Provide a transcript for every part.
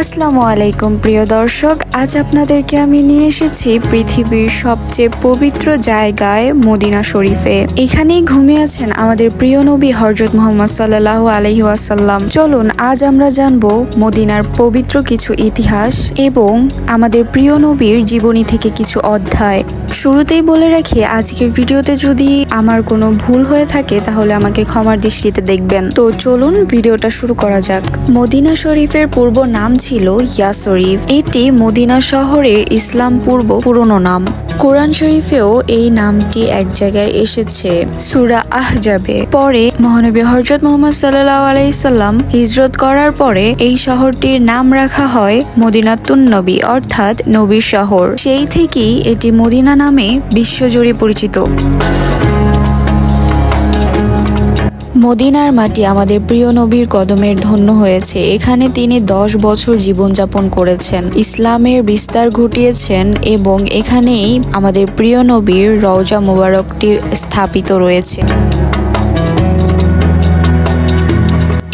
আসসালামু আলাইকুম, প্রিয় দর্শক। আজ আপনাদেরকে আমি নিয়ে এসেছি পৃথিবীর সবচেয়ে পবিত্র জায়গায় মদিনা শরীফে। এখানেই ঘুমিয়ে আছেন আমাদের প্রিয় নবী হরজত মোহাম্মদ সাল্লাহ আলহি আসাল্লাম চলুন, আজ আমরা জানব মদিনার পবিত্র কিছু ইতিহাস এবং আমাদের প্রিয় নবীর জীবনী থেকে কিছু অধ্যায়। শুরুতেই বলে রাখি, আজকের ভিডিওতে যদি আমার কোনো ভুল হয়ে থাকে, তাহলে আমাকে ক্ষমার দৃষ্টিতে দেখবেন। তো চলুন ভিডিওটা শুরু করা যাক। মদিনা শরীফের পূর্ব নাম ছিল ইয়া শরীফ। এটি মদিনা শহরের ইসলাম পূর্ব পুরনো নাম। কোরআন শরীফেও এই নামটি এক জায়গায় এসেছে। সুরা আহজাবে। পরে মহানবী হজরত মোহাম্মদ সাল্লাহ আলাইসাল্লাম হিজরত করার পরে এই শহরটির নাম রাখা হয় মদিনাতুন নবী, অর্থাৎ নবীর শহর। সেই থেকেই এটি মদিনা নামে বিশ্বজুড়ে পরিচিত। মদিনার মাটি আমাদের প্রিয় নবীর কদমের ধন্য হয়েছে। এখানে তিনি দশ বছর জীবনযাপন করেছেন। ইসলামের বিস্তার ঘটিয়েছেন এবং এখানেই আমাদের প্রিয় নবীর রওজা মোবারকটি স্থাপিত রয়েছে।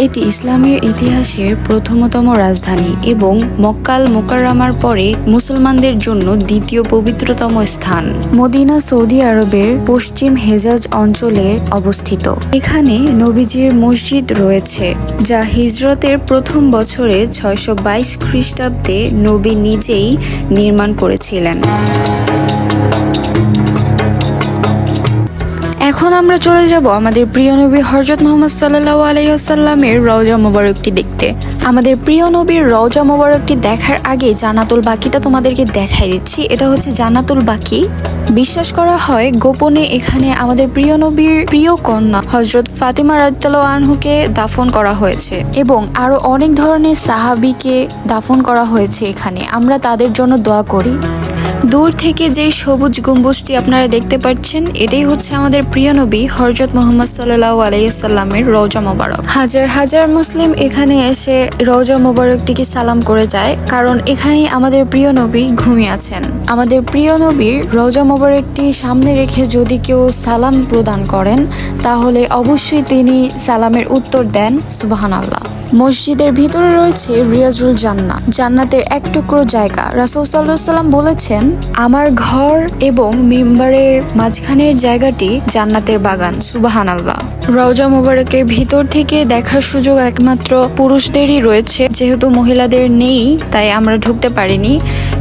এটি ইসলামের ইতিহাসের প্রথমতম রাজধানী এবং মক্কাল মোকাররামার পরে মুসলমানদের জন্য দ্বিতীয় পবিত্রতম স্থান। মদিনা সৌদি আরবের পশ্চিম হেজাজ অঞ্চলে অবস্থিত। এখানে নবীজির মসজিদ রয়েছে, যা হিজরতের প্রথম বছরে ছয়শো বাইশ খ্রিস্টাব্দে নবী নিজেই নির্মাণ করেছিলেন। এখন আমরা চলে যাব আমাদের প্রিয় নবী হজরত মোহাম্মদ সাল্লাহ আলাইসাল্লামের রওজা মোবারকটি দেখতে। আমাদের প্রিয় নবীর রওজা মোবারকটি দেখার আগে জানাতুল বাকিটা তোমাদেরকে দেখাই দিচ্ছি। এটা হচ্ছে জানাতুল বাকি। বিশ্বাস করা হয় গোপনে এখানে আমাদের প্রিয় নবীর প্রিয় কন্যা হজরত ফাতিমা রাজ্তাল আনহুকে দাফন করা হয়েছে এবং আরও অনেক ধরনের সাহাবিকে দাফন করা হয়েছে এখানে। আমরা তাদের জন্য দোয়া করি। দূর থেকে যে সবুজ গম্বুজটি আপনারা দেখতে পাচ্ছেন, এটাই হচ্ছে আমাদের প্রিয় নবী হরজত মোহাম্মদ সাল্লাহ আলাইসাল্লামের রওজা মোবারক। হাজার হাজার মুসলিম এখানে এসে রওজা মোবারকটিকে সালাম করে যায়, কারণ এখানে আমাদের প্রিয় নবী ঘুমিয়ে আছেন। আমাদের প্রিয় নবীর রওজা মোবারকটি সামনে রেখে যদি কেউ সালাম প্রদান করেন, তাহলে অবশ্যই তিনি সালামের উত্তর দেন সুবাহান আল্লাহ মসজিদের ভিতরে রয়েছে রিয়াজুল জান্না জান্নাতের এক টুকরো জায়গা। রাসুল সাল্লাহ সাল্লাম বলেছেন, আমার ঘর এবং মেম্বারের মাঝখানের জায়গাটি জান্নাতের বাগান। সুবাহান আল্লাহ রওজা মোবারকের ভিতর থেকে দেখার সুযোগ একমাত্র পুরুষদেরই রয়েছে। যেহেতু মহিলাদের নেই, তাই আমরা ঢুকতে পারিনি।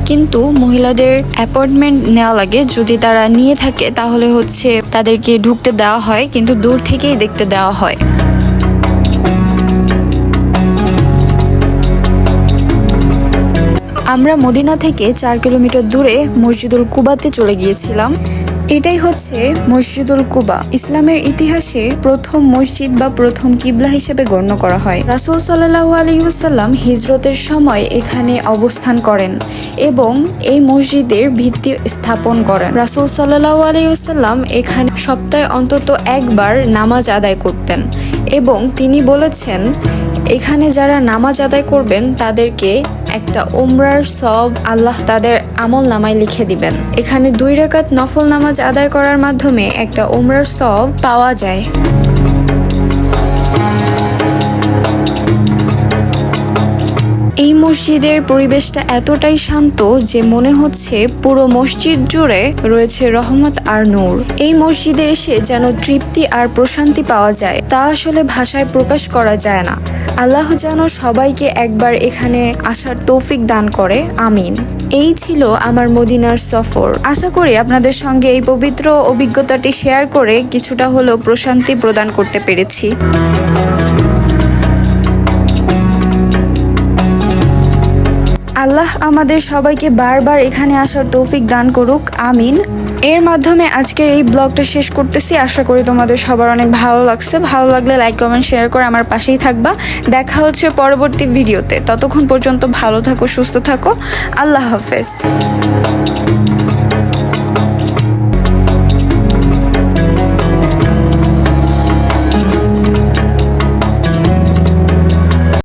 কিন্তু মহিলাদের অ্যাপয়েন্টমেন্ট নেওয়া লাগে। যদি তারা নিয়ে থাকে, তাহলে হচ্ছে তাদেরকে ঢুকতে দেওয়া হয়, কিন্তু দূর থেকেই দেখতে দেওয়া হয়। আমরা মদিনা থেকে চার কিলোমিটার দূরে মসজিদুল কুবাতে চলে গিয়েছিলাম। এটাই হচ্ছে মসজিদুল কুবা। ইসলামের ইতিহাসে প্রথম মসজিদ বা প্রথম কিবলা হিসেবে গণ্য করা হয়। রাসুল সাল্লাহ আলিউসাল্লাম হিজরতের সময় এখানে অবস্থান করেন এবং এই মসজিদের ভিত্তি স্থাপন করেন। রাসুল সাল্লাহ আলিউসাল্লাম এখানে সপ্তাহে অন্তত একবার নামাজ আদায় করতেন এবং তিনি বলেছেন এখানে যারা নামাজ আদায় করবেন, তাদেরকে একটা উমরার সব আল্লাহ তাদের আমল নামায় লিখে দিবেন। এখানে দুই রেখাত নফল নামাজ আদায় করার মাধ্যমে একটা উমরার সব পাওয়া যায়। মসজিদের পরিবেশটা এতটাই শান্ত যে মনে হচ্ছে পুরো মসজিদ জুড়ে রয়েছে রহমত আর নূর। এই মসজিদে এসে যেন তৃপ্তি আর প্রশান্তি পাওয়া যায়, তা আসলে ভাষায় প্রকাশ করা যায় না। আল্লাহ যেন সবাইকে একবার এখানে আসার তৌফিক দান করে, আমিন। এই ছিল আমার মদিনার সফর। আশা করি আপনাদের সঙ্গে এই পবিত্র অভিজ্ঞতাটি শেয়ার করে কিছুটা হলেও প্রশান্তি প্রদান করতে পেরেছি। আল্লাহ আমাদের সবাইকে বারবার এখানে আসার তৌফিক দান করুক, আমিন। এর মাধ্যমে আজকের এই ব্লগটা শেষ করতেছি। আশা করি তোমাদের সবার অনেক ভালো লাগছে। ভালো লাগলে লাইক কমেন্ট শেয়ার করে আমার পাশেই থাকবা। দেখা হচ্ছে পরবর্তী ভিডিওতে ততক্ষণ পর্যন্ত ভালো থাকো, সুস্থ থাকো। আল্লাহ হাফেজ।